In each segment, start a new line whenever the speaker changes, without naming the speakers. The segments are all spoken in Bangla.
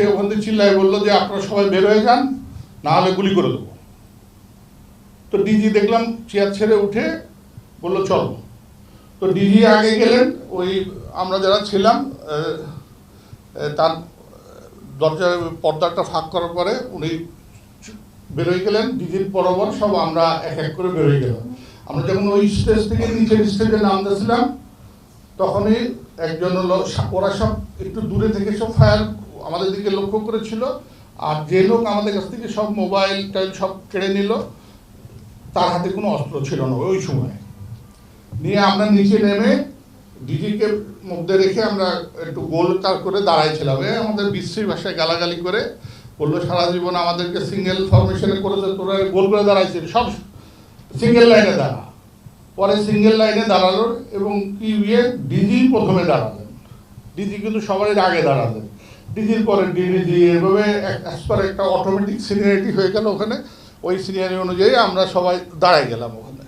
উঠে ওখান থেকে চিল্লাই বলল যে আপনারা সবাই বের হয়ে যান না হলে গুলি করে দেবো। তো ডিজি দেখলাম চেয়ার ছেড়ে উঠে বলল, চলো। তো ডিজি আগে গেলেন, ওই আমরা যারা ছিলাম তার দরজার পর্দাটা ফাঁক করার পরে উনি বেরোয় গেলেন, ডিজির বরাবর সব আমরা এক এক করে বেরোয় গেলাম। আমরা যখন ওই স্টেজ থেকে নিচের স্টেজে নামতেছিলাম, তখনই একজন হলো ওরা সব একটু দূরে থেকে সব ফায়ার আমাদের দিকে লক্ষ্য করেছিল, আর যে লোক আমাদের কাছ থেকে সব মোবাইল টাইল সব কেড়ে নিল, তার হাতে কোনো অস্ত্র ছিল না ওই সময়। নিয়ে আমরা নিচে নেমে ডিজিকে মধ্যে রেখে আমরা একটু গোল কার করে দাঁড়াইছিলাম। এ আমাদের বিশ্রী ভাষায় গালাগালি করে বলল, সারা জীবন আমাদেরকে সিঙ্গেল ফরমেশনে করেছে, তোরা গোল করে দাঁড়াইছিস, সব সিঙ্গেল লাইনে দাঁড়া। পরে সিঙ্গেল লাইনে দাঁড়াল এবং কি ইয়ে ডিজি প্রথমে দাঁড়ালেন। ডিজি কিন্তু সবারই আগে দাঁড়ালেন। ডিজির পরে ডিডিজি এভাবে অ্যাজ একটা অটোমেটিক সিনিয়রিটি হয়ে গেল ওখানে, ওই সিনিয়রি অনুযায়ী আমরা সবাই দাঁড়াই গেলাম ওখানে।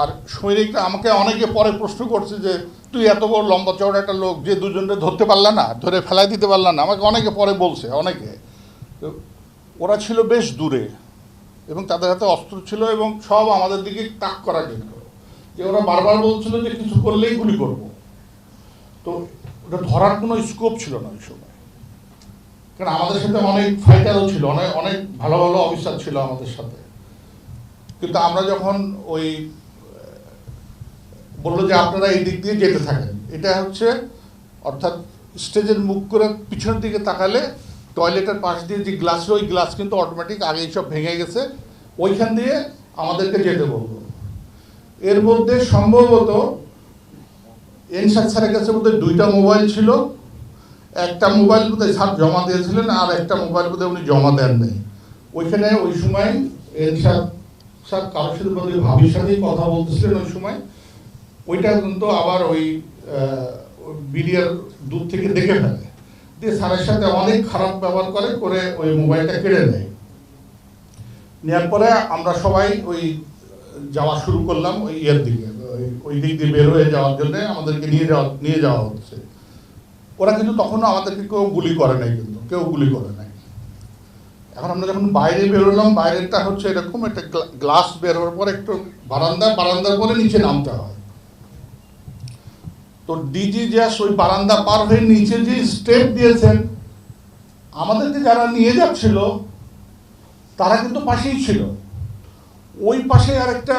আর সৈনিকরা আমাকে অনেকে পরে প্রশ্ন করছে যে, তুই এত বড় লম্বা চওড়া একটা লোক যে দুজনকে ধরতে পারলা না, ধরে ফেলাই দিতে পারলা না? আমাকে অনেকে পরে বলছে, অনেকে। তো ওরা ছিল বেশ দূরে এবং তাদের হাতে অস্ত্র ছিল এবং সব আমাদের দিকে তাক করা কিন্তু। যে ওরা বারবার বলছিল যে, কিছু করলেই গুলি করব। তো ওটা ধরার কোনো স্কোপ ছিল না ওই সময়। কারণ আমাদের সাথে অনেক ফাইটারও ছিল, অনেক অনেক ভালো ভালো অফিসার ছিল আমাদের সাথে। কিন্তু আমরা যখন ওই বলল যে আপনারা এই দিক দিয়ে যেতে থাকেন, এটা হচ্ছে, অর্থাৎ স্টেজের মুখ করে পিছনের দিকে তাকালে টয়লেটের পাশ দিয়ে যে গ্লাস ওই গ্লাস কিন্তু অটোমেটিক আগে সব ভেঙে গেছে, ওইখান দিয়ে আমাদেরকে যেতে বলব এর মধ্যে সম্ভবত, এনসার স্যারের কাছে বোধহয় দুইটা মোবাইল ছিল একটা মোবাইল বোধহয় স্যার জমা দিয়েছিলেন আর একটা মোবাইল বোধহয় উনি জমা দেন নাই ওইখানে ওই সময় এনসার স্যার কারোর সাথে বোধহয় ভাবির সাথেই কথা বলতেছিলেন ওই সময়। ওইটা কিন্তু আবার ওই বিডিআর দূর থেকে দেখে ফেলে। দিয়ে স্যারের সাথে অনেক খারাপ ব্যবহার করে করে ওই মোবাইলটা কেড়ে নেয়। নেওয়ার পরে আমরা সবাই ওই যাওয়া শুরু করলাম ওই ইয়ের দিকে ওই দিক দিয়ে বের হয়ে যাওয়ার জন্য আমাদেরকে নিয়ে যাওয়া নিয়ে যাওয়া হচ্ছে। ওরা কিন্তু তখনও আমাদেরকে কেউ গুলি করে নাই কিন্তু, কেউ গুলি করে নাই। এখন আমরা যখন বাইরে বেরোলাম বাইরেটা হচ্ছে এরকম, একটা গ্লাস বের হওয়ার পর একটু বারান্দা, বারান্দার পরে নিচে নামতে হয়। তো ডিজি জাস ওই বারান্দা পার হয়ে নিচে যে স্টেপ দিয়েছেন, আমাদেরকে যারা নিয়ে যাচ্ছিল, তারা কিন্তু পাশেই ছিল। ওই পাশে আর একটা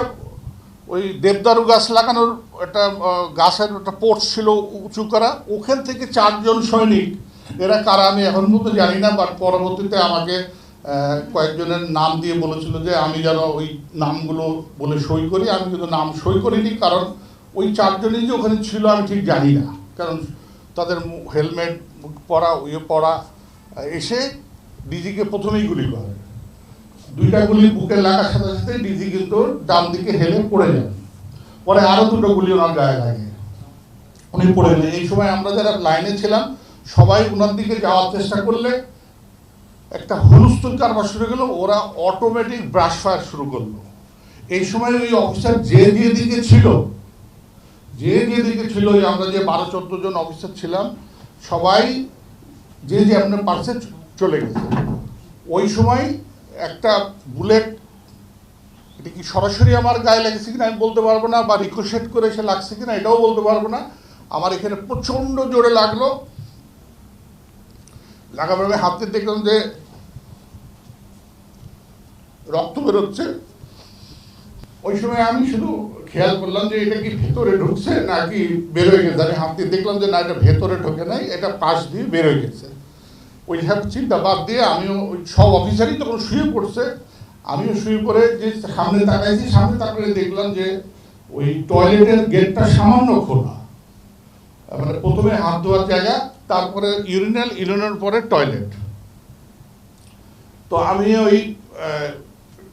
ওই দেবদারু গাছ লাগানোর একটা গাছের একটা পোর্ট ছিল উঁচু করা। ওখান থেকে চারজন সৈনিক, এরা কারা আমি এখন পর্যন্ত জানি না বাট পরবর্তীতে আমাকে কয়েকজনের নাম দিয়ে বলেছিল যে আমি যেন ওই নামগুলো বলে সই করি। আমি কিন্তু নাম সই করিনি, কারণ ওই চারজনই যে ওখানে ছিল আমি ঠিক জানি না। কারণ তাদের হেলমেট পরা ইয়ে পরা, এসে ডিজিকে প্রথমেই গুলি করে। দুইটা গুলি বুকে লাগার সাথে সাথে ডিজি কিন্তু ডান দিকে হেলে পড়ে যান। পরে আরও দুটো গুলি ওনার গায়ে লাগে। উনি পড়ে গেলেন এই সময় আমরা যারা লাইনে ছিলাম, সবাই ওনার দিকে যাওয়ার চেষ্টা করলে একটা হুলস্থুল কারবার শুরু গেল ওরা অটোমেটিক ব্রাশ ফায়ার শুরু করল। এই সময় ওই অফিসার যে যে দিকে ছিল, যে যে দিকে ছিল ওই আমরা যে বারো চোদ্দ জন অফিসার ছিলাম, সবাই যে যে আপনার পার্সে চলে গেছে। ওই সময় একটা বুলেট, এটা কি সরাসরি আমার গায়ে লেগেছে কিনা আমি বলতে পারব না, বা রিকোশেট করে এসে লাগছে কিনা এটাও বলতে পারব না। আমার এখানে প্রচণ্ড জোরে লাগল। লাগাবার আমি হাতে দেখলাম যে রক্ত বেরোচ্ছে। ওই সময় আমি শুধু খেয়াল করলাম যে এটা কি ভেতরে ঢুকছে নাকি বেরোয় গেছে। আমি হাত দেখলাম যে না, এটা ভেতরে ঢোকে নাই, এটা পাশ দিয়ে বেরোয় গেছে। ওই চিন্তা বাদ দিয়ে আমিও সব অফিসারই তখন শুয়ে পড়ছে। আমিও শুয়ে পড়ে যে সামনে তাকাইছি, সামনে তাকালে দেখলাম যে ওই টয়লেটের গেটটা সামান্য খোলা। মানে প্রথমে হাত ধোয়ার জায়গা, তারপরে ইউরিনাল ইউরিনের পরে টয়লেট তো আমি ওই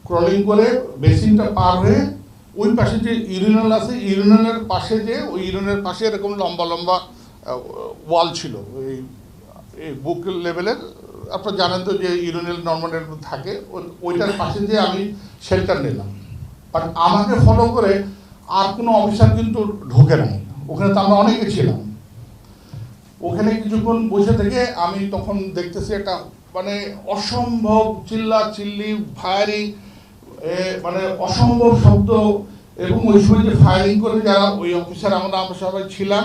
ক্রলিং করে বেসিনটা পার হয়ে ওই পাশে যে ইউরিনাল আছে ইউরিনালের পাশে যে, ওই ইউরিনের পাশে এরকম লম্বা লম্বা ওয়াল ছিল। ওই বুক লেভেলের আপনারা জানেন তো যে ইউরিনাল নর্মালের থাকে ওইটার পাশে দিয়ে আমি শেল্টার নিলাম। বাট আমাকে ফলো করে আর কোনো অফিসার কিন্তু ঢোকে নাই। ওখানে তো আমরা অনেকে ছিলাম। ওখানে কিছুক্ষণ বসে থেকে আমি তখন দেখতেছি একটা মানে অসম্ভব চিল্লা চিল্লি ফায়ারিং মানে অসম্ভব শব্দ এবং ওই সময় যে ফায়ারিং করে যারা, ওই অফিসার আমরা আমরা সবাই ছিলাম।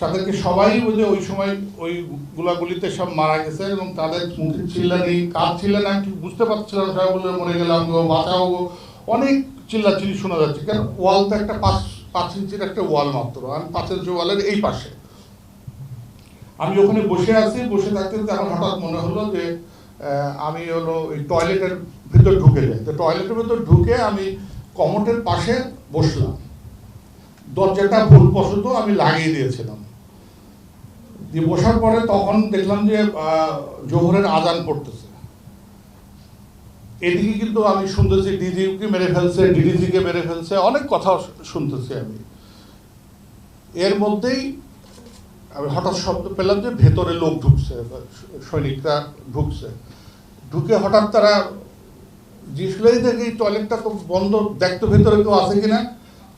তাদেরকে সবাই বুঝে ওই সময় ওই গুলাগুলিতে সব মারা গেছে এবং তাদের মুখে চিল্লানি কাজ ছিল না ঠিক বুঝতে পারছিল না, সবাই বলে মরে গেলাম গো, বাঁচাও গো। অনেক চিল্লাচিল্লি শোনা যাচ্ছে কারণ ওয়াল তো একটা পাঁচ পাঁচ ইঞ্চির একটা ওয়াল মাত্র, আমি পাঁচ ইঞ্চি ওয়ালের এই পাশে। আমি ওখানে বসে আছি, বসে থাকতে থাকতে আমার হঠাৎ মনে হলো যে আমি হলো ওই টয়লেটের ভিতর ঢুকে যাই। তো টয়লেটের ভিতর ঢুকে আমি কমোটের পাশে বসলাম। দরজাটা ভুলবশত আমি লাগিয়ে দিয়েছিলাম। দিয়ে বসার পরে তখন দেখলাম যে জোহরের আজান পড়তেছে। এদিকে কিন্তু আমি শুনতেছি ডিজিকে মেরে ফেলছে ডিডিজিকে মেরে ফেলছে, অনেক কথা শুনতেছি আমি। এর মধ্যেই আমি হঠাৎ শব্দ পেলাম যে ভেতরে লোক ঢুকছে, সৈনিকরা ঢুকছে। ঢুকে হঠাৎ তারা জিসলাই থেকে এই টয়লেটটা তো বন্ধ দেখতো ভেতরে কেউ আছে কিনা?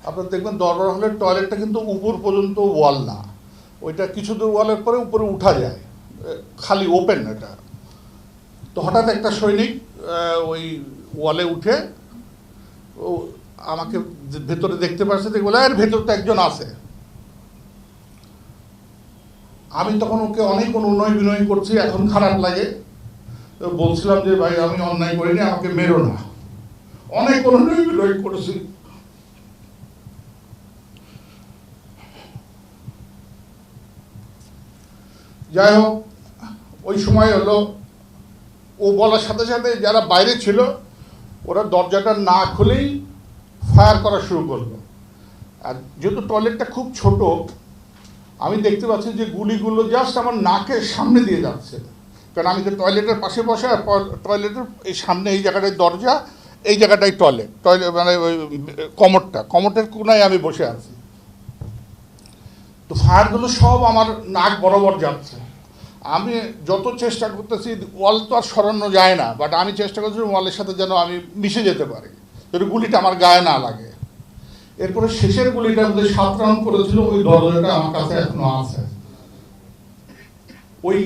আপনার দেখবেন দরবার হলের টয়লেটটা কিন্তু উপর পর্যন্ত ওয়াল না। ওইটা কিছু দূর ওয়ালের পরে উপরে উঠা যায়। খালি ওপেন এটা। তো হঠাৎ একটা সৈনিক ওই ওয়ালে উঠে, ও আমাকে ভেতরে দেখতে পাচ্ছে দেখে বলে, এর ভেতর তো একজন আছে। আমি তখন ওকে অনেক অনুনয় বিনয় করছি, এখন খারাপ লাগে। বলছিলাম যে, ভাই, আমি অন্যায় করিনি, আমাকে মেরো না। অনেক অনুনয় বিনয় করেছি। যাই হোক ওই সময় হলো, ও বলার সাথে সাথে যারা বাইরে ছিল, ওরা দরজাটা না খুলেই ফায়ার করা শুরু করল। আর যেহেতু টয়লেটটা খুব ছোট, আমি দেখতে পাচ্ছি যে গুলিগুলো জাস্ট আমার নাকের সামনে দিয়ে যাচ্ছে। কারণ আমি তো টয়লেটের পাশে বসে, আর টয়লেটের এই সামনে এই জায়গাটায় দরজা, এই জায়গাটায় টয়লেট টয়লেট মানে ওই কমরটা কমরটের কোনায় আমি বসে আছি। তো ফায়ারগুলো সব আমার নাক বরাবর যাচ্ছে। আমি যত চেষ্টা করতেছি, ওয়াল তো আর সরানো যায় না বাট আমি চেষ্টা করছি ওয়ালের সাথে যেন আমি মিশে যেতে পারি, যেন গুলিটা আমার গায়ে না লাগে। এরপরে শেষের গুলিটা মধ্যে সাত রাউন্ড করেছিল, ওই দরজাটা আমার কাছে এখনও আছে। ওই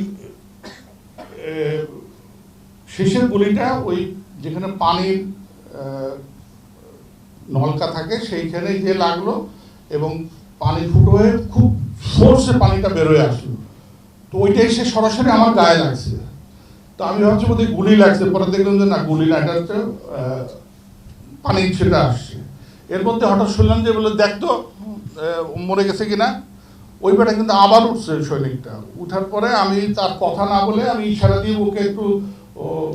শেষের গুলিটা ওই যেখানে পানির নলকা থাকে সেইখানেই যে লাগল এবং পানি ফুটো হয়ে খুব ফোর্সে পানিটা বেরোয় আসলো। তো ওইটা এসে সরাসরি আমার গায়ে লাগছে। তো আমি ভাবছি বোধহয় গুলি লাগছে। পরে দেখলাম যে না, গুলি না হচ্ছে পানি ছেটে আসছে। এর মধ্যে হঠাৎ শুনলাম যে বলে, দেখ তো মরে গেছে কিনা? ওই বেটা কিন্তু আবার উঠছে সৈনিকটা। উঠার পরে আমি তার কথা না বলে আমি ইশারা দিয়ে ওকে একটু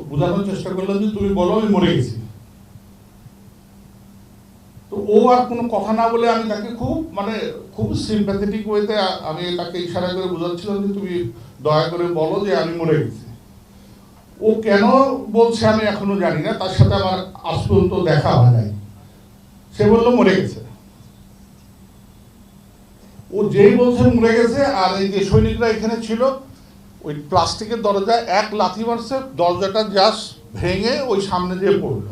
বোঝানোর চেষ্টা করলাম যে, তুমি বলো, আমি মরে গেছি। তো ও আর কোনো কথা না বলে আমি তাকে খুব মানে খুব সিম্প্যাথেটিক ওয়েতে আমি তাকে ইশারা করে বোঝাচ্ছিলাম যে তুমি দয়া করে বলো যে আমি মরে গেছি। ও কেন বলছে আমি এখনও জানি না, তার সাথে আমার আজ পর্যন্ত দেখা হয় নাই। সে বলল মরে গেছে। ও যেই বলছে মরে গেছে, আর এই যে সৈনিকরা এখানে ছিল, ওই প্লাস্টিকের দরজা এক লাথি মারছে, দরজাটা জাস্ট ভেঙে ওই সামনে দিয়ে পড়ল।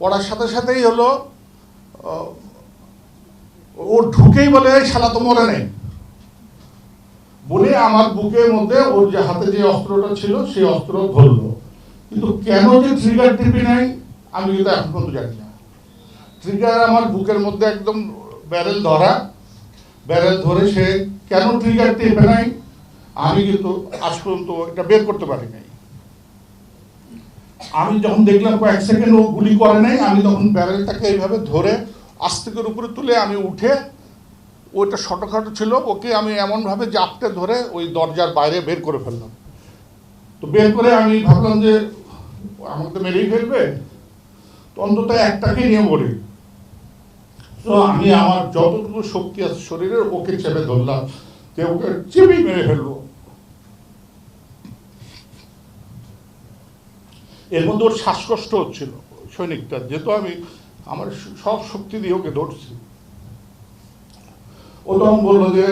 পড়ার সাথে সাথেই হলো ও ঢুকেই বলে শালা, তো মরে নেই। বলে আমার বুকের মধ্যে ওর যে হাতে যে অস্ত্রটা ছিল, সেই অস্ত্র ধরলো। কিন্তু কেন যে ট্রিগার টিপি নাই, আমি কিন্তু এখন পর্যন্ত জানি না। ট্রিগার আমার বুকের মধ্যে একদম ব্যারেল ধরা ব্যারেল ধরে সে কেন ট্রিগার টিপে নাই, আমি কিন্তু আজ পর্যন্ত এটা বের করতে পারি নাই। আমি যখন দেখলাম কয়েক সেকেন্ড ও গুলি করে নাই, আমি তখন ব্যারেলটাকে এইভাবে ধরে আস্তিকের উপরে তুলে আমি উঠে ওইটা ছোটোখাটো ছিল, ওকে আমি এমনভাবে জাপটে ধরে ওই দরজার বাইরে বের করে ফেললাম। তো বের করে আমি ভাবলাম যে, আমাকে তো মেরেই ফেলবে? তো অন্তত একটাকে নিয়ে মরি। তো আমি আমার যতটুকু শক্তি আছে শরীরের, ওকে চেপে ধরলাম যে ওকে চেপেই মেরে ফেলব। এর মধ্যে ওর শ্বাসকষ্ট হচ্ছিল সৈনিকটার, যেহেতু আমি আমার সব শক্তি দিয়ে ওকে ধরছি। ও তখন বলল যে,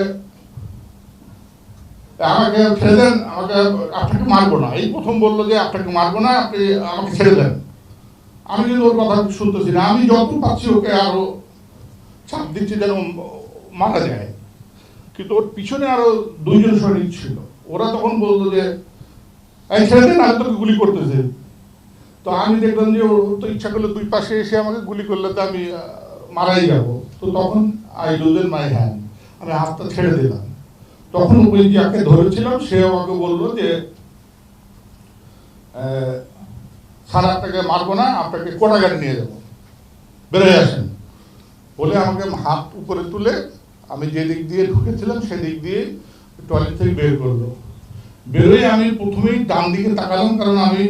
আমাকে ছেড়ে দেন, আমাকে, আপনাকে মারবো না। এই প্রথম বলল যে, আপনাকে মারবো না, আপনি আমাকে ছেড়ে দেন। আমি কিন্তু ওর কথা শুনতেছি না। আমি যত পাচ্ছি ওকে আরও চাপ দিচ্ছি যেন মারা যায়। কিন্তু ওর পিছনে আরও দুইজন সৈনিক ছিল। ওরা তখন বলতো যে, এই ছেড়ে দেন আমি তোকে গুলি করতেছে। তো আমি দেখলাম যে ও তো ইচ্ছা করলে দুই পাশে এসে আমাকে গুলি করলে, তো আমি মারাই যাব। তো তখন আই লুজেন মাই হ্যান্ড আমি হাতটা ছেড়ে দিলাম। তখন ওই যাকে ধরেছিলাম, সে আমাকে বলল যে স্যার, আপনাকে মারবো না, আপনাকে কোটাগাড়ি নিয়ে যাব। বেরোয় আসেন। বলে আমাকে হাত উপরে তুলে আমি যে দিক দিয়ে ঢুকেছিলাম সেদিক দিয়ে টয়লেট থেকে বের করল। বেরোয় আমি প্রথমেই ডান দিকে তাকালাম, কারণ আমি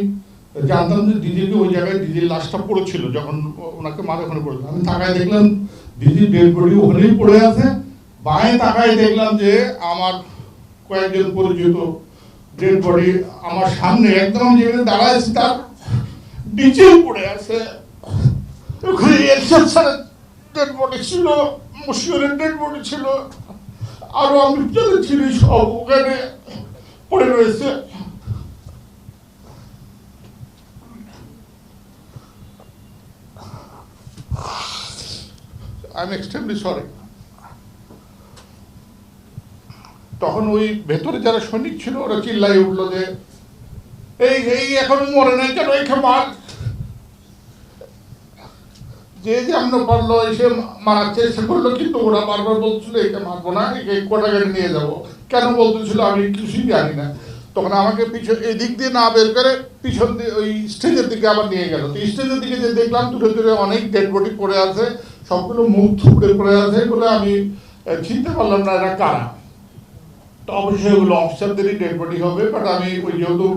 জানতাম যে দিদিকে ওই জায়গায় দিদির লাশটা পড়েছিল, যখন ওনাকে মারে ওখানে পড়েছিল। আমি তাকায় দেখলাম দিদির ডেড বডি ওখানেই পড়ে আছে। বাঁয়ে তাকায় দেখলাম যে আমার কয়েকজন পরিচিত ডেড বডি আমার সামনে একদম যেখানে দাঁড়ায় আছি, তার নিচেও পড়ে আছে। ওখানে ডেড বডি ছিল, মুশিউরের ডেড বডি ছিল। আরও আমি যাদের ছিলি সব ওখানে পড়ে রয়েছে। আই এম এক্সট্রিমলি সরি তখন ওই ভেতরে যারা সৈনিক ছিল, ওরা চিল্লাই উঠল যে, এই এই, এখন মরে নাই কেন এখানে মার যে যে আমরা পারল, এসে মারার চেষ্টা করল, কিন্তু ওরা বারবার বলছিল, একে মারবো না, একে কোটা গাড়ি নিয়ে যাব। কেন বলতেছিল, আমি কিছুই জানি না। তখন আমাকে পিছন এই দিক দিয়ে না বের করে পিছন দিয়ে ওই স্টেজের দিকে আবার নিয়ে গেল। তো স্টেজের দিকে যে দেখলাম, দূরে দূরে অনেক ডেড বডি পড়ে আছে, সবগুলো মুখ থুপড়ে পড়ে আছে বলে আমি চিনতে পারলাম না এরা কারা। তো অবশ্যই ওগুলো অফিসারদেরই ডেড বডি হবে বাট আমি ওই যেহেতু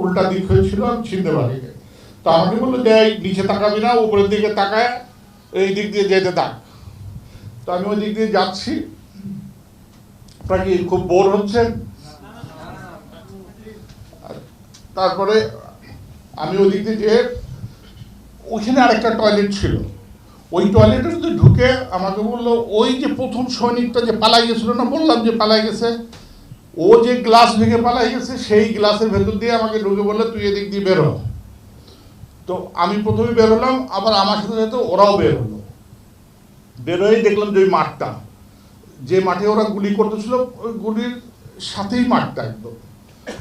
উল্টা দিক হয়েছিল, আমি চিনতে পারি তো আমাকে বলল যে নিচে তাকাবি না, উপরের দিকে তাকায়, এই দিক দিয়ে যেতে থাক। তো আমি ওই দিক দিয়ে যাচ্ছি। কি খুব বোর হচ্ছেন তারপরে আমি ওই দিক দিয়ে ওইখানে আরেকটা টয়লেট ছিল। ওই টয়লেটের মধ্যে ঢুকে আমাকে বলল, ওই যে প্রথম সৈনিকটা যে পালাই গেছিল না, বললাম যে পালাই গেছে। ও যে গ্লাস ভেঙে পালাই গেছে, সেই গ্লাসের ভেতর দিয়ে আমাকে ঢুকে বলল, তুই এদিক দিয়ে বেরো তো আমি প্রথমে বেরোলাম আবার আমার সাথে সাথে ওরাও বের হলো। বেরোই দেখলাম যে ওই মাঠটা। যে মাঠে ওরা গুলি করতেছিল, ওই গুলির সাথেই মাঠটা একদম।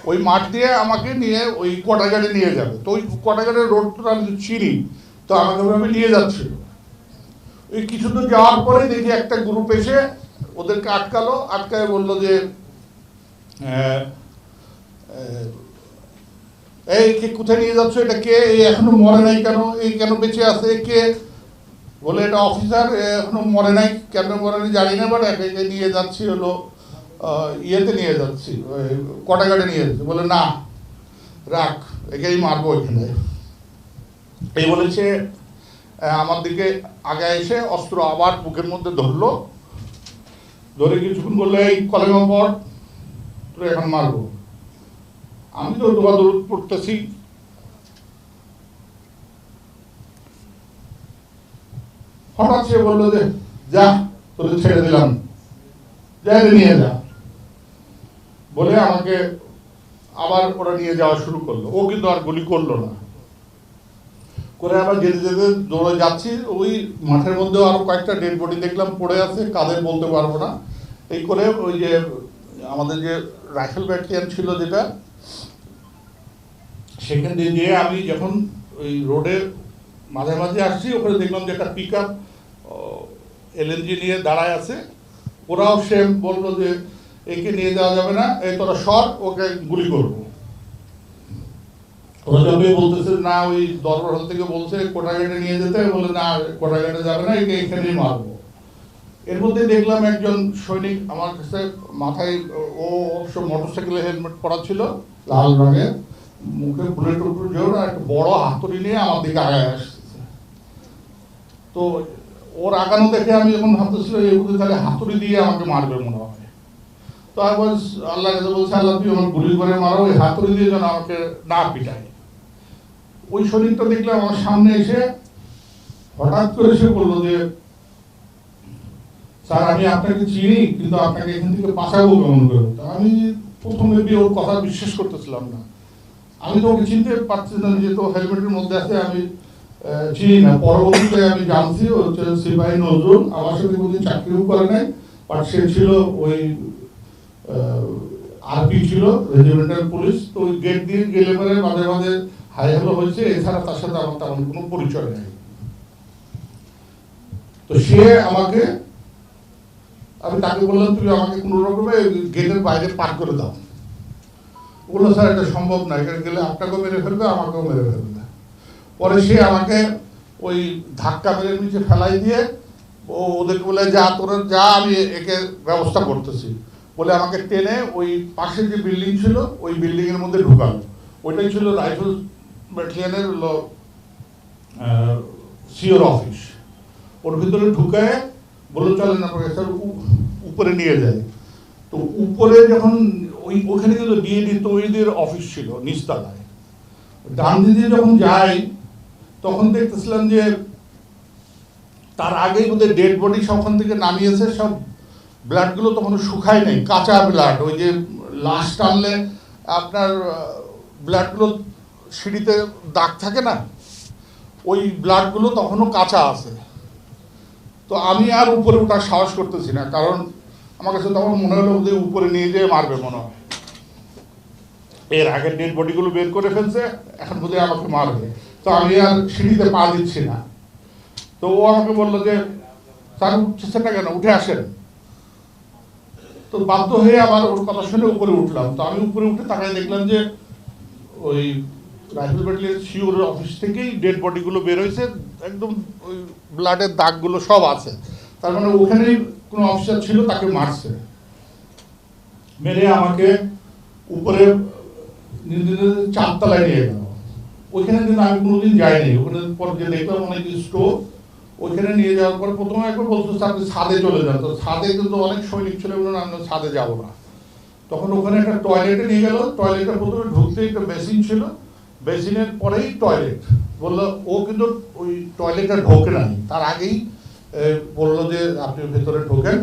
ওই মাঠ দিয়ে আমাকে নিয়ে ওই কোটাগাড়ি নিয়ে যাবে। তো ওই কোটাগাড়ির রোডটা আমি চিনি তো আমাকে ওভাবে নিয়ে যাচ্ছিল ওই কিছু দূর যাওয়ার পরে দেখি একটা গ্রুপ এসে ওদেরকে আটকালো আটকায় বলল যে আহ, এই কে কোথায় নিয়ে যাচ্ছ? এটা কে? এই এখনও মরে নাই কেন? এই কেন বেঁচে আছে? কে? বলে এটা অফিসার এখনও মরে নাই। কেন মরে নাই জানি না বাট একে নিয়ে যাচ্ছি হলো। ইয়েতে নিয়ে যাচ্ছি কটাঘাটে নিয়ে যাচ্ছি। বলে, না, রাখ, একেই মারবো এখানে। এই বলেছে আমার দিকে আগে এসে অস্ত্র আবার বুকের মধ্যে ধরলো। ধরে কিছুক্ষণ বললে, এই, কলেমা পর তোর এখন মারবো। আমি তো দোয়া দৌড় পড়তেছি। হঠাৎ সে বলল যে, যা, তোকে ছেড়ে দিলাম। যা এটা নিয়ে যা। বলে আমাকে আবার ওরা নিয়ে যাওয়া শুরু করল। ও কিন্তু আর গুলি করল না। করে আবার যেতে যেতে দৌড়ে যাচ্ছি। ওই মাঠের মধ্যে আরও কয়েকটা ডেড বডি দেখলাম, পড়ে আছে কাদের বলতে পারব না। এই করে ওই যে আমাদের যে রাইফেল ব্যাটালিয়ান ছিল যেটা, সেখান দিয়ে গিয়ে আমি যখন ওই রোডে মাঝে মাঝে আসছি, ওখানে দেখলাম যে একটা পিক আপ এলএনজি নিয়ে দাঁড়ায় আছে। ওরাও সেম বলল যে একে নিয়ে যাওয়া যাবে না এই তোরা সর, ওকে গুলি করব। ওরা বলতেছে, না, ওই দরবার হল থেকে বলছে কোটাঘাটে নিয়ে যেতে বলে, না কোটাঘাটে যাবে না, একে এখানেই মারবো। এর মধ্যে দেখলাম একজন সৈনিক, আমার কাছে মাথায়, ও অবশ্য মোটরসাইকেলে হেলমেট পরা ছিল, লাল রঙের, মুখে বুলেট উপর জোর একটা বড় হাতুড়ি নিয়ে আমার দিকে আগায় আসতেছে। তো ওর আগানো দেখে আমি যখন ভাবতেছিল এই তাহলে হাতুড়ি দিয়ে আমাকে মারবে মনে হয়। তো আমি বলছি, আল্লাহ করে দিয়ে না ওই সৈনিকটা দেখলাম সামনে এসে হঠাৎ করে এসে বলল যে, স্যার, আমি আপনাকে চিনি, কিন্তু তো আমি প্রথমে ওর কথা বিশ্বাস করতেছিলাম না। আমি তো ওকে চিনতে পারছি না, যেহেতু হেলমেটের মধ্যে আছে, আমি চিনি না। পরবর্তীতে আমি জানছি হচ্ছে সিপাহী নজরুল। আমার সাথে চাকরিও করে নাই, বাট সে ছিল ওই আরপি ছিল, রেজিমেন্টাল পুলিশ, তো ওই গেট দিয়ে গেলে পরে মাঝে মাঝে হাই হ্যালো হয়েছে, এছাড়া তার সাথে আমার তেমন কোনো পরিচয় নেই। তো সে আমাকে, আমি তাকে বললাম, তুমি আমাকে কোনো রকমে গেটের বাইরে পার করে দাও। বলল, স্যার, এটা সম্ভব না, এখানে গেলে আপনাকেও মেরে ফেলবে, আমাকেও মেরে ফেলবে। পরে সে আমাকে ওই ধাক্কা মেরে নিচে ফেলাই দিয়ে, ও ওদেরকে বলে যা, তোরা যা, আমি একে ব্যবস্থা করতেছি। বলে আমাকে টেনে ওই পাশে যে বিল্ডিং ছিল, ওই বিল্ডিং এর মধ্যে ঢুকালো। ওইটাই ছিল রাইফেল ব্যাটালিয়ানের হলো সিওর অফিস। ওর ভিতরে ঢুকায় বলে চলেন আপনাকে স্যার উপরে নিয়ে যায় তো উপরে যখন ওই, ওখানে কিন্তু ডিএডি তৈরিদের অফিস ছিল নিচতলায় ডান দিকে যখন যাই, তখন দেখতেছিলাম যে তার আগেই ওদের ডেড বডি সবখান থেকে নামিয়েছে, সব ব্লাডগুলো তখন শুকায় নেই, কাঁচা ব্লাড ওই যে লাশ টানলে আপনার ব্লাডগুলো সিঁড়িতে দাগ থাকে না, ওই ব্লাডগুলো তখনও কাঁচা আছে। তো আমি আর উপরে ওঠার সাহস করতেছি না, কারণ আমার কাছে তখন মনে হলো যে উপরে নিয়ে যেয়ে মারবে মনে হয়। এর আগের ডেড বডিগুলো বের করে ফেলছে, এখন বোধহয় আমাকে মারবে। তো আমি আর সিঁড়িতে পা দিচ্ছি না। তো ও আমাকে বলল যে, স্যার, উঠছেন না কেন? উঠে আসেন। তো বাধ্য হয়ে আবার ওর কথা শুনে উপরে উঠলাম। তো আমি উপরে উঠে তাকায় দেখলাম যে ওই রাইফেল ব্যাটালিয়ন শিওর অফিস থেকেই ডেড বডিগুলো বের হয়েছে, একদম ওই ব্লাডের দাগগুলো সব আছে। তার মানে ওখানেই কোনো অফিসার ছিল, তাকে মারছে। মেরে আমাকে উপরে চারতলায় নিয়ে গেল। ওইখানে কিন্তু আমি কোনোদিন যাইনি। ওখানে পর দেখলাম অনেক স্টোর। ওইখানে নিয়ে যাওয়ার পর প্রথমে একবার বলতো "স্যার, আপনি ছাদে চলে যান। তো ছাদে কিন্তু অনেক সৈনিক ছিল বলুন আমরা ছাদে যাব না। তখন ওখানে একটা টয়লেটে নিয়ে গেল। টয়লেটে প্রথমে ঢুকতেই একটা বেসিন ছিল। বেসিনের পরেই টয়লেট। বলল ও কিন্তু ওই টয়লেটে ঢোকে নাই। তার আগেই বলল যে আপনি ভেতরে ঢোকেন।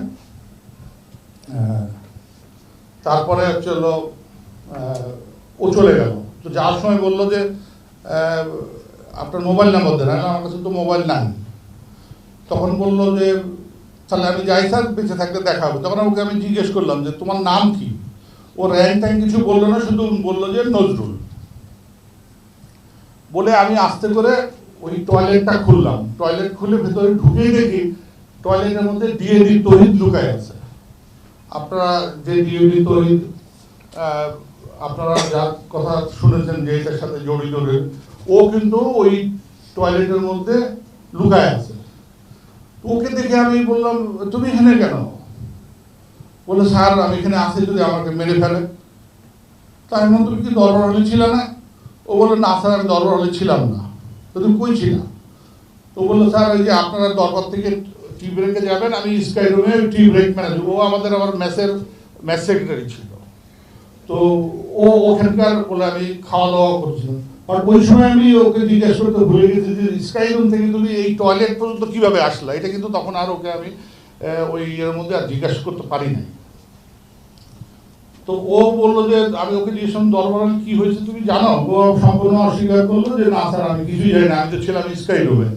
তারপরে হচ্ছে হলো ও চলে গেল। তো যাওয়ার সময় বলল যে আপনার মোবাইল নাম্বার দেন। আমি আমার কাছে তো মোবাইল নাই। তখন বলল যে, তাহলে আমি যাই স্যার, বেঁচে থাকলে দেখা হবে। তখন ওকে আমি জিজ্ঞেস করলাম যে, তোমার নাম কি? ও র্যাঙ্ক ট্যাঙ্ক কিছু বলল না, শুধু বলল যে, নজরুল। বলে আমি আস্তে করে ওই টয়লেটটা খুললাম। টয়লেট খুলে ভেতরে ঢুকেই দেখি টয়লেটের মধ্যে ডিএডি তহিদ লুকায় আছে। আপনারা যে ডিএডি তহিদ আপনারা যার কথা শুনেছেন যে এটার সাথে জড়িত ও কিন্তু ওই টয়লেটের মধ্যে লুকায় আছে। ওকে দেখে আমি বললাম তুমি এখানে কেন? বলে স্যার আমি এখানে আসি যদি আমাকে মেরে ফেলে। তা আমি বললাম, তুমি কি দরবার হলে ছিল না? ও বলল না স্যার আমি দরবার হলে ছিলাম না। তুমি কই ছিলা? তো বলল স্যার ওই যে আপনারা দরবার থেকে টি ব্রেকে যাবেন আমি স্কাই রুমে টি ব্রেক ম্যানেজার ও আমাদের আমার মেসের মেস সেক্রেটারি ছিল। তো ও ওখানকার বলে আমি খাওয়া দাওয়া করছিলাম। আর ওই সময় আমি ওকে জিজ্ঞেস করতে ভুলে গেছি যে স্কাই রুম থেকে তুমি এই টয়লেট পর্যন্ত কীভাবে আসলা? এটা কিন্তু তখন আর ওকে আমি ওই এর মধ্যে আর জিজ্ঞাসা করতে পারি নাই। তো ও বলল যে, আমি ওকে জিজ্ঞেস করলাম দরবার কি হয়েছে তুমি জানো? ও সম্পূর্ণ অস্বীকার করল যে, না স্যার, আমি কিছুই জানি না, আমি তো ছিলাম স্কাই রুমে।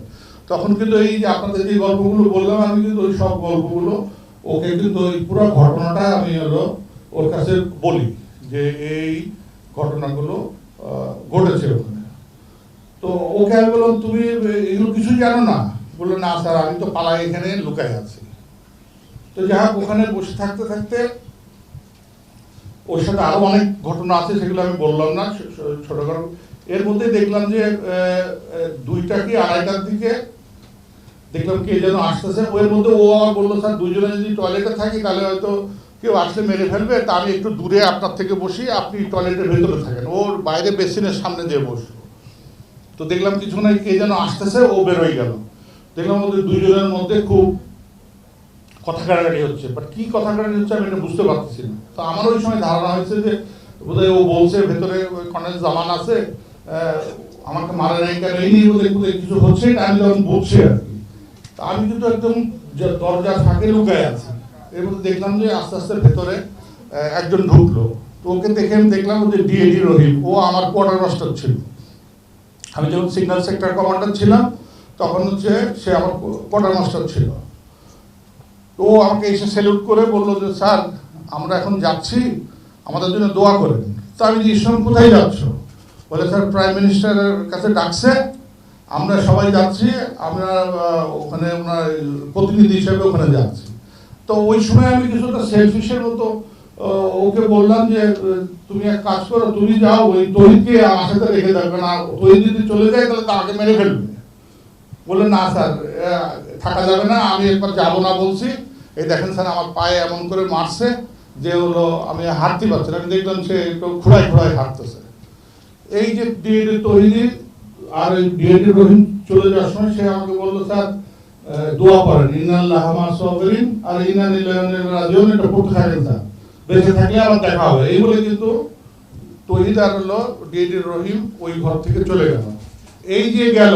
তখন কিন্তু এই যে আপনাদের যে গল্পগুলো বললাম, আমি কিন্তু ওই সব গল্পগুলো, ওকে কিন্তু ওই পুরো ঘটনাটা আমি হলো ওর কাছে বলি যে, এই ঘটনাগুলো ঘটেছে ওখানে। তো ওকে আমি বললাম তুমি এগুলো কিছু জানো না? বলল, না স্যার, আমি তো পালাই এখানে লুকায় আছি। তো যাই হোক, ওখানে বসে থাকতে থাকতে ওর সাথে আরও অনেক ঘটনা আছে, সেগুলো আমি বললাম না ছোটখাটো এর মধ্যে দেখলাম যে দুইটা কি আড়াইটার দিকে দেখলাম কে যেন আসতেছে। ওর মধ্যে ও বলল, স্যার দুজনে যদি টয়লেটে থাকি, তাহলে হয়তো কেউ আসলে মেরে ফেলবে, তা আমি একটু দূরে আপনার থেকে বসি, আপনি টয়লেটের ভেতরে থাকেন। ওর বাইরে বেসিনের সামনে দিয়ে বসবো তো দেখলাম কিছু না কে যেন আসতেছে, ও বেরোয় গেল। দেখলাম ওদের দুইজনের মধ্যে খুব কথা কাটাকাটি হচ্ছে। বাট কি কথা কাটাকাটি হচ্ছে আমি এটা বুঝতে পারতেছি না। তো আমার ওই সময় ধারণা হয়েছে যে, বোধহয় ও বলছে, ভেতরে ওই কর্নেল জামান আছে আমাকে মারে নাই কেন এই নিয়ে বোধহয় বোধহয় কিছু হচ্ছে এটা আমি যখন বুঝছি আর কি। আমি কিন্তু একদম দরজা ফাঁকে লুকায় আছি। এর মধ্যে দেখলাম যে আস্তে আস্তে ভেতরে একজন ঢুকলো। তো ওকে দেখে আমি দেখলাম যে ডিএডি রহিম। ও আমার কোয়ার্টার মাস্টার ছিল। আমি যখন সিগন্যাল সেক্টর কমান্ডার ছিলাম, তখন হচ্ছে সে আমার কোয়ার্টার মাস্টার ছিল। তো ও আমাকে এসে স্যালুট করে বলল যে, স্যার, আমরা এখন যাচ্ছি, আমাদের জন্য দোয়া করেন। তা আমি জিজ্ঞেস কোথায় যাচ্ছ? বলে, স্যার প্রাইম মিনিস্টারের কাছে ডাকছে। আমরা সবাই যাচ্ছি, আমরা ওখানে ওনার প্রতিনিধি হিসেবে ওখানে যাচ্ছি। তো ওই সময় আমি কিছুটা সেলফিশের মতো ওকে বললাম যে তুমি এক কাজ করো, তুমি যাও, ওই তহিদকে সাথে রেখে দেবে। না তহিদ যদি চলে যায়, তাহলে তাকে মেরে ফেলবে। বললেন না স্যার থাকা যাবে না, আমি একবার যাব না বলছি। এই দেখেন স্যার, আমার পায়ে এমন করে মারছে যে হলো আমি হাঁটতে পারছি না। আমি দেখলাম সে একটু খুঁড়াই খুঁড়াই হাঁটতেছে। এই যে ডিএডি তৈরি, আর ডিএডি রহিম চলে যাওয়ার সময় সে আমাকে বলল, স্যার দোয়া করেন। ইনাল্লাহ মা সাবিরিন, আর ইনা লিল্লাহি রাজিউন। এটা পড়তে থাকেন স্যার। বেঁচে থাকলে আবার দেখা হবে। এই বলে কিন্তু তৈরি আর হলো রহিম ওই ঘর থেকে চলে গেল। এই যে গেল,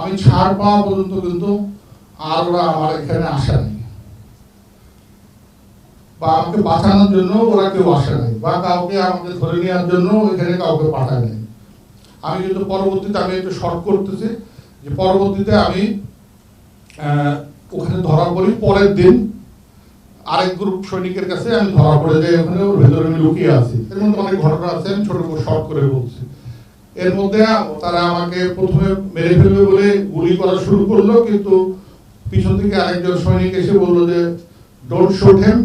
আমি ছাড় পাওয়া পর্যন্ত কিন্তু আর ওরা আমার এখানে আসা নেই। বা আমাকে বাঁচানোর জন্য ওরা কেউ আসে নাই, বা কাউকে আমাকে ধরে নেওয়ার জন্য এখানে কাউকে পাঠায় নাই। আমি কিন্তু পরবর্তীতে আমি একটু শর্ট করতেছি যে পরবর্তীতে আমি ওখানে ধরা পড়ি, পরের দিন আরেক গ্রুপ সৈনিকের কাছে আমি ধরা পড়ে যাই, ওখানে ওর ভেতরে আমি লুকিয়ে আছি। এর মধ্যে অনেক ঘটনা আছে, আমি ছোট শর্ট করে বলছি। এর মধ্যে তারা আমাকে প্রথমে মেরে ফেলবে বলে গুলি করা শুরু করল, কিন্তু পিছন থেকে আরেকজন সৈনিক এসে বলল যে ডোন্ট শুট হেম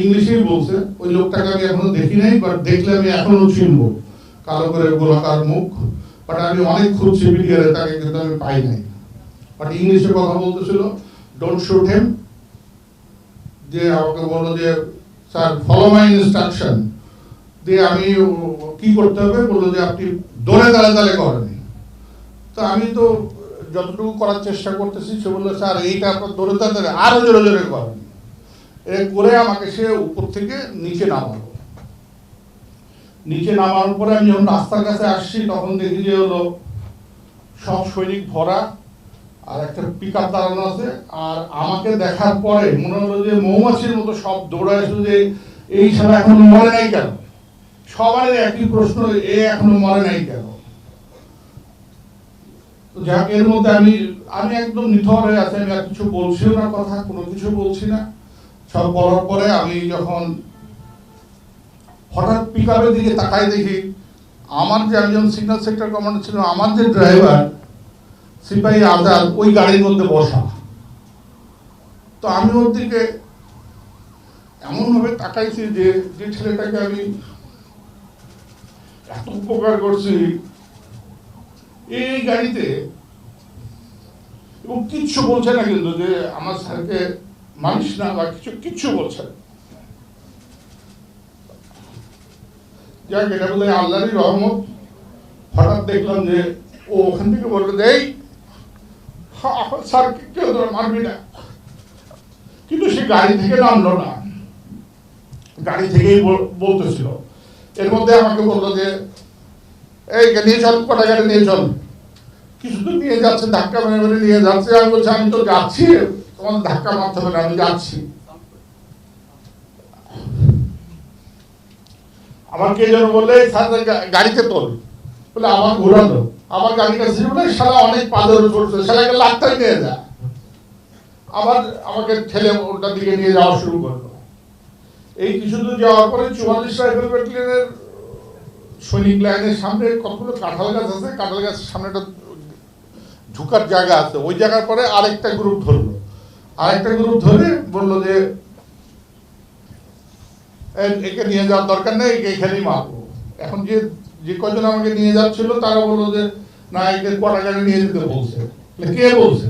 ইংলিশেই বলছে, ওই লোকটাকে আমি এখনও দেখি নাই বাট দেখলে আমি এখনও চিনবো। কালো করে গোলাকার মুখ বাট আমি অনেক খুঁজছি মিডিয়ারে তাকে কিন্তু আমি পাই নাই। বাট ইংলিশে কথা বলতেছিল। ডোন্ট শুট হেম যে আমাকে বলল যে, স্যার ফলো মাই ইনস্ট্রাকশন দিয়ে আমি কি করতে হবে? বলল যে, আপনি দৌড়ে দাঁড়ে দাঁড়ে করেনি। তো আমি তো যতটুকু করার চেষ্টা করতেছি, সে বলল, স্যার, এইটা আপনার দৌড়ে দাঁড়ে আরও জোরে জোরে করেন। এ করে আমাকে সে উপর থেকে নিচে নামালো। নিচে নামার পরে আমি যখন রাস্তার কাছে আসছি, তখন দেখি যে হলো সব সৈনিক ভরা। আর একটা পিক আপ দাঁড়ানো আছে। আর আমাকে দেখার পরে মনে হলো যে মৌমাছির মতো সব দৌড়ায় শুধু যে এই সব এখনও মরে নাই কেন? সবারই একই প্রশ্ন, এ এখনও মরে নাই কেন? যাক, এর মধ্যে আমি আমি একদম নিথর হয়ে আছি, আমি আর কিছু বলছিও না কথা, কোনো কিছু বলছি না। সব বলার পরে আমি যখন হঠাৎ পিক দিকে তাকাই দেখি, আমার যে যখন সিগন্যাল সেক্টর কমান্ডার ছিল, আমার যে ড্রাইভার সিপাহী আজাদ ওই গাড়ির মধ্যে বসা। তো আমি ওর দিকে এমনভাবে তাকাইছি যে যে ছেলেটাকে আমি এত উপকার করছি এই গাড়িতে। এবং কিচ্ছু বলছে না কিন্তু যে আমার স্যারকে মানিস না বা কিছু, কিচ্ছু বলছে। যাক, এটা বলে আল্লাহরই রহমত। হঠাৎ দেখলাম যে ও ওখান থেকে বলল যে স্যারকে কেউ তোরা মারবি না কিন্তু সে গাড়ি থেকে নামলো না। গাড়ি থেকেই বল- বলতেছিল। এর মধ্যে আমাকে বলল যে, এই নিয়ে চল, কটা গাড়ি নিয়ে চল। কিছু তো নিয়ে যাচ্ছে, ধাক্কা মেরে মেরে নিয়ে যাচ্ছে। আমি বলছি, আমি তো যাচ্ছি। তোমার ধাক্কা মারতে হবে না, আমি যাচ্ছি। আমার কে যেন বললে স্যার গাড়িতে তোল। বলে আমার ঘোরালো। আমার গাড়িটা ছিল বলে শালা অনেক পাদর চলছে সেটাকে লাখটাই নিয়ে যা। আবার আমাকে ঠেলে ওটার দিকে নিয়ে যাওয়া শুরু করল। এই কিছু দূর যাওয়ার পরে চুয়াল্লিশ রাইফেল ব্যাটালিয়নের সৈনিক লাইনের সামনে কতগুলো কাঁঠাল গাছ আছে? কাঁঠাল গাছের সামনে একটা ঢুকার জায়গা আছে। ওই জায়গার পরে আরেকটা গ্রুপ ধরলো। আরেকটা গ্রুপ ধরে বলল যে, "এ- একে নিয়ে যাওয়ার দরকার নেই এখানেই মারবো। এখন যে যে কজন আমাকে নিয়ে যাচ্ছিল তারা বলল যে না কটা গাড়ি নিয়ে যেতে বলছে। বলে, কে বলছে?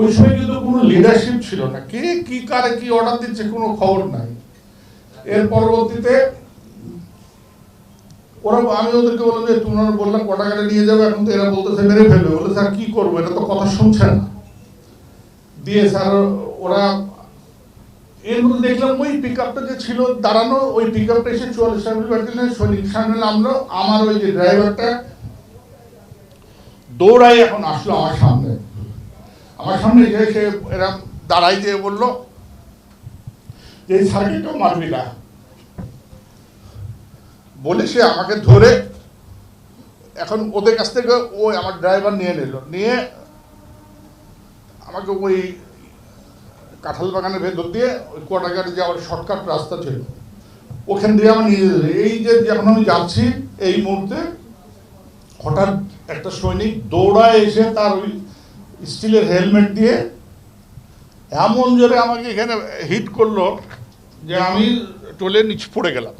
ওই সময় কিন্তু কোনো লিডারশিপ ছিল না। কে কি কারে কি অর্ডার দিচ্ছে কোনো খবর নাই। এর পরবর্তীতে ওরা আমি ওদেরকে বললাম যে তোমরা বললাম কটা গাড়ি নিয়ে যাবে এখন তো এরা বলতেছে মেরে ফেলবে। বলে স্যার কি করব? এটা তো কথা শুনছে না। দিয়ে স্যার ওরা এর দেখলাম ওই পিক যে ছিল দাঁড়ানো, ওই পিক আপটা এসে চুয়াল্লিশ সামনে সৈনিক সামনে নামলো। আমার ওই যে ড্রাইভারটা দৌড়াই এখন আসলো আমার সামনে। আমার সামনে যে সে এরা দাঁড়াই দিয়ে বলল যে, এই স্যারকে কেউ মারবি না। বলে সে আমাকে ধরে এখন ওদের কাছ থেকে ও আমার ড্রাইভার নিয়ে নিল। নিয়ে আমাকে ওই কাঁঠাল বাগানের ভেতর দিয়ে ওই কোয়াটাঘাটে যাওয়ার শর্টকাট রাস্তা ছিল ওখান দিয়ে আমার নিয়ে। এই যে যখন আমি যাচ্ছি, এই মুহূর্তে হঠাৎ একটা সৈনিক দৌড়ায় এসে তার ওই স্টিলের হেলমেট দিয়ে এমন জোরে আমাকে এখানে হিট করল যে আমি টলে নিচে পড়ে গেলাম।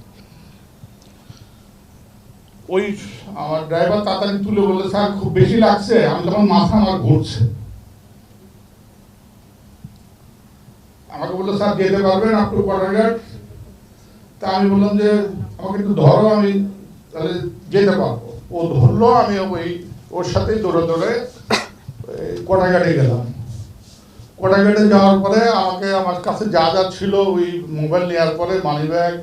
ওই আমার ড্রাইভার তাড়াতাড়ি তুলে বললে, স্যার, খুব বেশি লাগছে। আমি তখন মাথা আমার ঘুরছে। আমাকে বলল, স্যার, যেতে পারবেন আপনি কোয়ার্টারঘাট তা আমি বললাম যে, আমাকে একটু ধরো, আমি তাহলে যেতে পারব। ও ধরলো, আমি ওই ওর সাথেই দৌড়ে দৌড়ে কোটাঘাটে গেলাম। কোটাঘাটে যাওয়ার পরে আমাকে আমার কাছে যা যা ছিল, ওই মোবাইল নেওয়ার পরে মানি ব্যাগ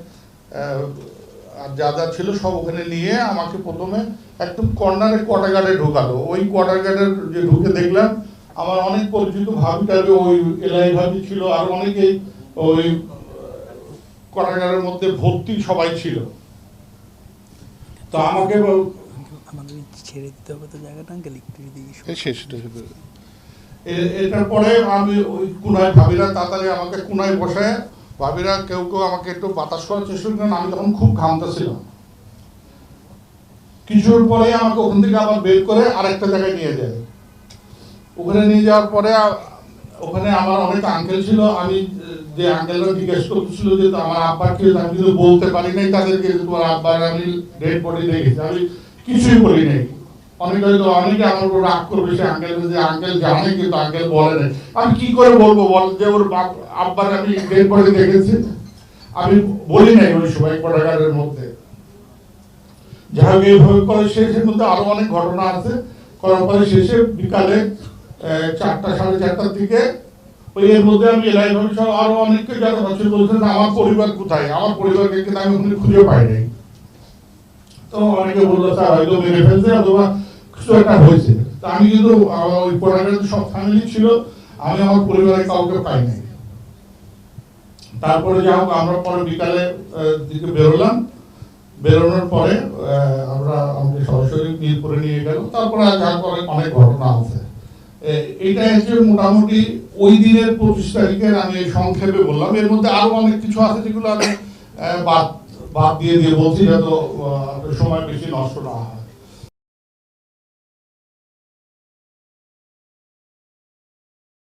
আর যা যা ছিল সব ওখানে নিয়ে আমাকে প্রথমে একদম কর্নারে কোয়াটাঘাটে ঢোকালো। ওই কোয়াটাঘাটের যে ঢুকে দেখলাম আমার অনেক পরিচিত ভাবি টাবি ওই এলাই ভাবি ছিল আর অনেকেই ওই কোয়াটাঘাটের মধ্যে ভর্তি সবাই ছিল। তো আমাকে
আমাকে ছেড়ে দিতে হবে তো জায়গাটা আঙ্কেল একটু যদি
এটার পরে আমি ওই কুনায় ভাবিরা তাড়াতাড়ি আমাকে কুনায় বসে ভাবিরা কেউ কেউ আমাকে একটু বাতাস করার চেষ্টা করেন আমি তখন খুব ঘামতেছিলাম কিছুর পরে আমাকে ওখান থেকে আবার বের করে আরেকটা জায়গায় নিয়ে যায়। ওখানে নিয়ে যাওয়ার পরে, ওখানে আমার অনেক আঙ্কেল ছিল, আমি যে আঙ্কেলরা জিজ্ঞেস করতেছিল যে আমার আব্বার কি, আমি কিন্তু বলতে পারি নাই তাদেরকে তোমার আব্বার আমি ডেড বডি দেখেছি। আমি কিছুই বলি নাই। অনেকে হয়তো, অনেকে আমার উপর রাগ করবে সে আঙ্কেল যে আঙ্কেল জানে কিন্তু আঙ্কেল বলে নাই। আমি কি করে বলব বল, যে ওর আব্বার আমি ডেড বডি দেখেছি? আমি বলি নাই ওই সময় কোটাগারের মধ্যে। যাই হোক এইভাবে করে শেষের মধ্যে আরও অনেক ঘটনা আছে। করার পরে শেষে বিকালে চারটা সাড়ে চারটার দিকে। ওই এর মধ্যে আমি আরও অনেককে যারা বলছেন আমার পরিবার কোথায়? আমার পরিবারকে কিন্তু আমি ওখানে খুঁজে পাই নাই। তো অনেকে স্যার, হয়তো মেরে ফেলছে অথবা কিছু একটা হয়েছে। আমি কিন্তু ওই সব ফ্যামিলি ছিল। আমি আমার পরিবারের কাউকে পাই নাই। তারপরে যা হোক, আমরা পরে বিকালে দিকে বেরোলাম। বেরোনোর পরে আমরা আমাকে সরাসরি মিরপুরে নিয়ে গেল। তারপরে আর তারপরে অনেক ঘটনা আছে। এ- এইটা হচ্ছে মোটামুটি ওই দিনের পঁচিশ তারিখের আমি সংক্ষেপে বললাম। এর মধ্যে আরও অনেক কিছু আছে যেগুলো আমি বাদ বাদ দিয়ে দিয়ে বলছি যাতে সময় বেশি নষ্ট না হয়।